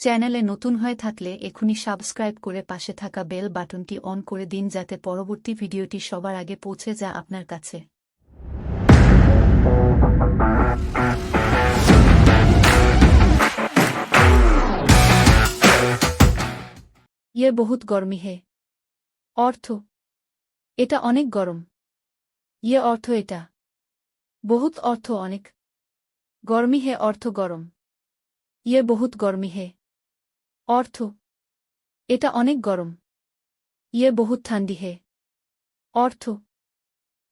চ্যানেলে নতুন হয়ে থাকলে এখনই সাবস্ক্রাইব করে পাশে থাকা বেল বাটনটি অন করে দিন যাতে পরবর্তী ভিডিওটি সবার আগে পৌঁছে যা আপনার কাছে। ইয়ে বহুত গরমি হে। অর্থ। এটা অনেক গরম। ইয়ে অর্থ এটা। বহুত অর্থ অনেক। গরমি হে অর্থ গরম। ইয়ে বহুত গরমি হে। অর্থ। এটা অনেক গরম। ইয়ে বহুত ঠান্ডি হে। অর্থ।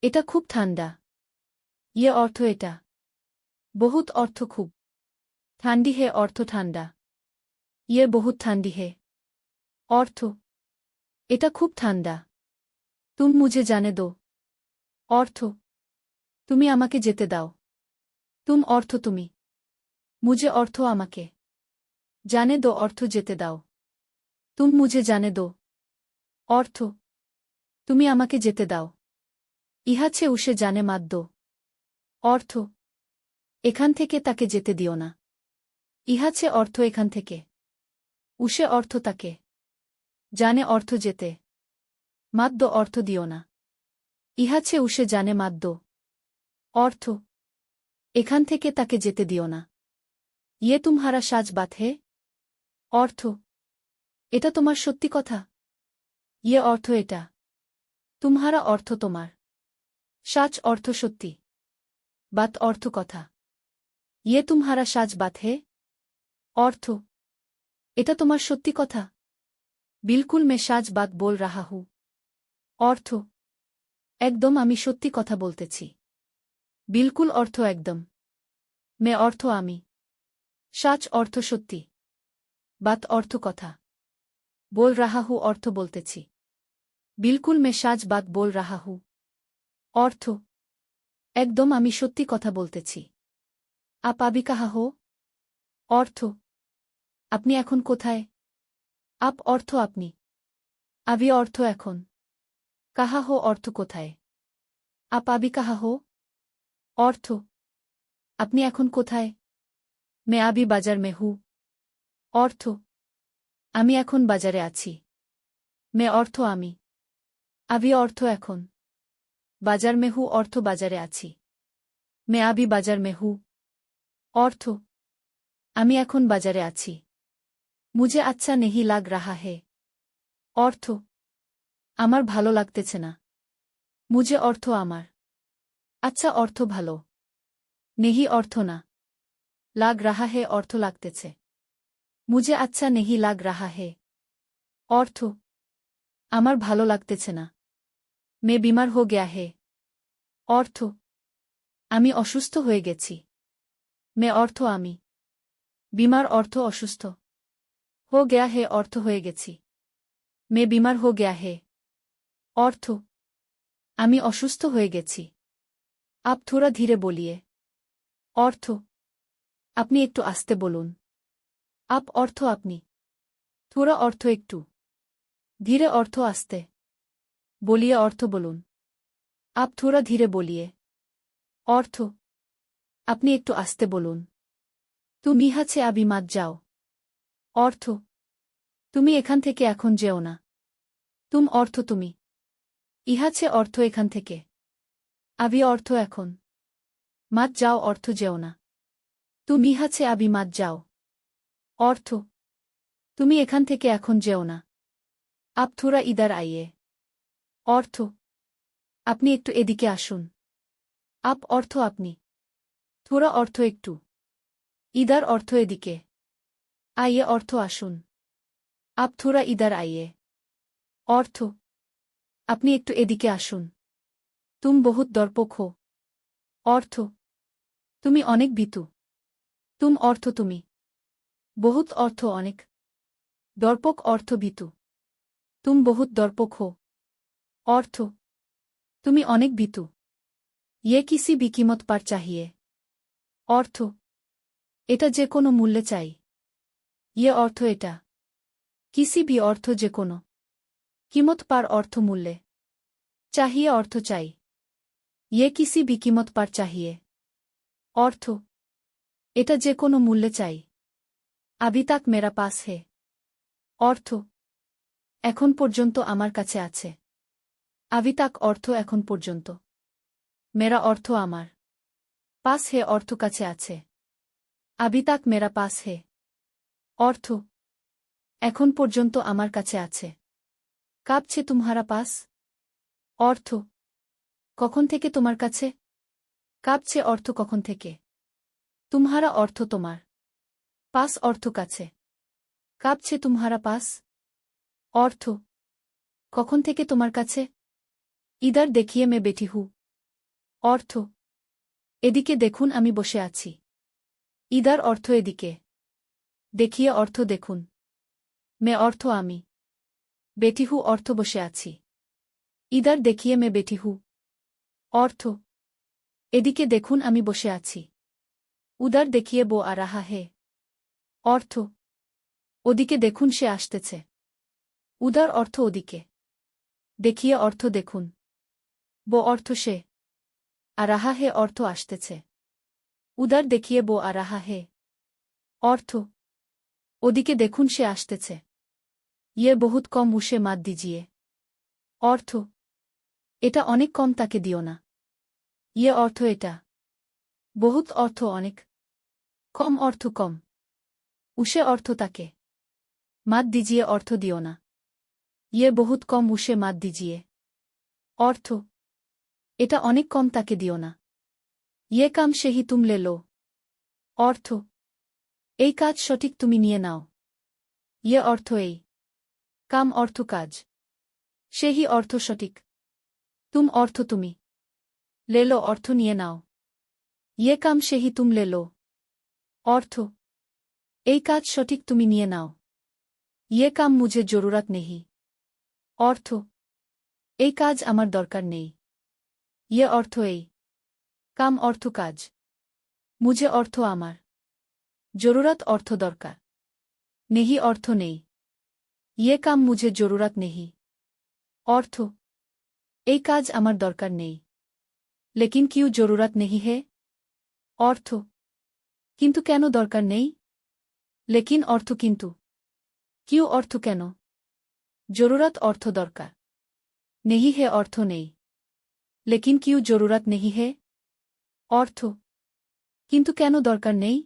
এটা খুব ঠান্ডা। ইয়ে অর্থ এটা। বহুত অর্থ খুব। ঠান্ডি হে অর্থ ঠান্ডা। ইয়ে বহুত ঠান্ডি হে। অর্থ। এটা খুব ঠান্ডা। তুম মুঝে জানে দো। অর্থ। তুমি আমাকে যেতে দাও। তুম অর্থ তুমি। মুঝে অর্থ আমাকে। জানে দো অর্থ যেতে দাও। তুম মুঝে জানে দো। অর্থ, তুমি আমাকে যেতে দাও। ইহাছে উসে জানে মাদ্য অর্থ, এখান থেকে তাকে যেতে দিও না। ইহাছে অর্থ এখান থেকে। উসে অর্থ তাকে। জানে অর্থ যেতে। মাদ্য অর্থ দিও না। ইহাছে উসে জানে মাদ্য অর্থ, এখান থেকে তাকে যেতে দিও না। ইয়ে তুমহারা সাজ বাত হে। অর্থ। এটা তোমার সত্যি কথা। ইয়ে অর্থ এটা। তুমহারা অর্থ তোমার। সাজ অর্থ সত্যি। বাত অর্থ কথা। ইয়ে তুমহারা সাজ বাত হে। অর্থ। এটা তোমার সত্যি কথা। বিলকুল মে সাজ বাত বল রাহা হু। অর্থ। একদম আমি সত্যি কথা বলতেছি। বিলকুল অর্থ একদম। মে অর্থ আমি। সাচ অর্থ সত্যি। বাত অর্থ কথা। বল রাহাহু অর্থ বলতেছি। বিলকুল মে সাজ বাত বল রাহাহু। অর্থ, একদম আমি সত্যি কথা বলতেছি। আপ আবি কাহা হো? অর্থ, আপনি এখন কোথায়? আপ অর্থ আপনি। আবি অর্থ এখন। কাহা হো অর্থ কোথায়? আপ আবি কাহা হো? অর্থ, আপনি এখন কোথায়? মে আবি বাজার মে হু। অর্থ। আমি এখন বাজারে আছি। মে অর্থ আমি। আবি অর্থ এখন। বাজার মেহু অর্থ বাজারে আছি। মে আবি বাজার মেহু অর্থ। আমি এখন বাজারে আছি। মুঝে আচ্ছা নেহি লাগ রাহা হে। অর্থ। আমার ভালো লাগতেছে না। মুঝে অর্থ আমার। আচ্ছা অর্থ ভালো। নেহি অর্থ না। লাগ রাহা হে অর্থ লাগতেছে। মুঝে আচ্ছা নেহি লাগ রাহা হে অর্থ আমার ভালো লাগতেছে না মে বিমার হো গেয়া হে অর্থ আমি অসুস্থ হয়ে গেছি মে অর্থ আমি বিমার অর্থ অসুস্থ হো গেয়া হে অর্থ হয়ে গেছি মে বিমার হো গেয়া হে অর্থ আমি অসুস্থ হয়ে গেছি আপ থোড়া ধীরে বলিয়ে অর্থ আপনি একটু আসতে বলুন আপ অর্থ আপনি। থোড়া অর্থ একটু। ধীরে অর্থ আসতে। বলিয়ে অর্থ বলুন। আপ থোড়া ধীরে বলিয়ে। অর্থ। আপনি একটু আসতে বলুন। তুমি হাছে আবি মাত যাও। অর্থ। তুমি এখান থেকে এখন যেও না। তুম অর্থ তুমি। ইহাছে অর্থ এখান থেকে। আবি অর্থ এখন। মাত যাও, অর্থ যেও না। তুমি ইহাছে আবি মাত যাও। অর্থ, তুমি এখান থেকে এখন যেও না। আপ থোড়া ইদার আইয়ে। অর্থ, আপনি একটু এদিকে আসুন। আপ অর্থ আপনি। থোড়া অর্থ একটু। ইদার অর্থ এদিকে। আইয়ে অর্থ আসুন। আপ থোড়া ইদার আইয়ে। অর্থ, আপনি একটু এদিকে আসুন। তুম বহুত দর্পক হো। অর্থ, তুমি অনেক ভীতু। তুম অর্থ তুমি। বহুত অর্থ অনেক। দর্পক অর্থ ভীতু। তুম বহুত দর্পক হো। অর্থ, তুমি অনেক ভীতু। ইয়ে কিসি বিকিমত পার চাহিয়ে। অর্থ, এটা যে কোনো মূল্যে চাই। ইয়ে অর্থ এটা। কিসি বি অর্থ যে কোনো। কিমত পার অর্থ মূল্যে। চাহিয়ে অর্থ চাই। ইয়ে কিসি বিকিমত পার চাহিয়ে। অর্থ, এটা যে কোনো মূল্যে চাই। আবি তাক মেরা পাস হে। অর্থ, এখন পর্যন্ত আমার কাছে আছে। আবি তাক অর্থ এখন পর্যন্ত। মেরা অর্থ আমার। পাস হে অর্থ কাছে আছে। আবি তাক মেরা পাস হে। অর্থ, এখন পর্যন্ত আমার কাছে আছে। কাঁপছে তুমহারা পাস। অর্থ, কখন থেকে তোমার কাছে? কাঁপছে অর্থ কখন থেকে? তুমহারা অর্থ তোমার। পাস অর্থ কাছে। কাঁপছে তুমহারা পাস। অর্থ, কখন থেকে তোমার কাছে? ইদার দেখিয়ে মে বেটি হু। অর্থ, এদিকে দেখুন আমি বসে আছি। ইদার অর্থ এদিকে। দেখিয়ে অর্থ দেখুন। মে অর্থ আমি। বেটিহু অর্থ বসে আছি। ইদার দেখিয়ে মে বেটিহু অর্থ, এদিকে দেখুন আমি বসে আছি। উদার দেখিয়ে বো আরাহা হে। অর্থ। ওদিকে দেখুন, সে আসতেছে। উদার অর্থ ওদিকে। দেখিয়ে অর্থ দেখুন। বো অর্থ সে। আরাহা হে, অর্থ আসতেছে। উদার দেখিয়ে বো আরাহা হে। অর্থ। ওদিকে দেখুন, সে আসতেছে। ইয়ে বহুত কম উসে মাত দিজিয়ে। অর্থ। এটা অনেক কম, তাকে দিও না। ইয়ে অর্থ এটা। বহুত অর্থ অনেক। কম অর্থ কম। উসে অর্থ তাকে। মাত দিজিয়ে অর্থ দিও না। ইয়ে বহুত কম উষে মাত দিজিয়ে। অর্থ, এটা অনেক কম তাকে দিও না। ইয়ে কাম সেহি তুমলে লো অর্থ, এই কাজ সঠিক তুমি নিয়ে নাও। ইয়ে অর্থ এই। কাম অর্থ কাজ। সেহি অর্থ সঠিক। তুম অর্থ তুমি। লেলো অর্থ নিয়ে নাও। ইয়ে কাম সেহি তুম লেলো অর্থ এই কাজ সঠিক তুমি নিয়ে নাও। ইয়ে কাম মুঝে জরুরত নেহি। অর্থ, এই কাজ আমার দরকার নেই। ইয়ে অর্থ এই, কাম অর্থ কাজ। মুঝে অর্থ আমার। জরুরত অর্থ দরকার। নেহি অর্থ নেই। ইয়ে কাম মুঝে জরুরত নেহি। অর্থ, এই কাজ আমার দরকার নেই। লেকিন কিউ জরুরত নেহি হে? অর্থ, কিন্তু কেন দরকার নেই? লেকিন অর্থ কিন্তু কিউ অর্থ কেন জরুরত অর্থ দরকার নেহি হে অর্থ নেই লেকিন কিউ জরুরত নেহি হে অর্থ কিন্তু কেন দরকার নেই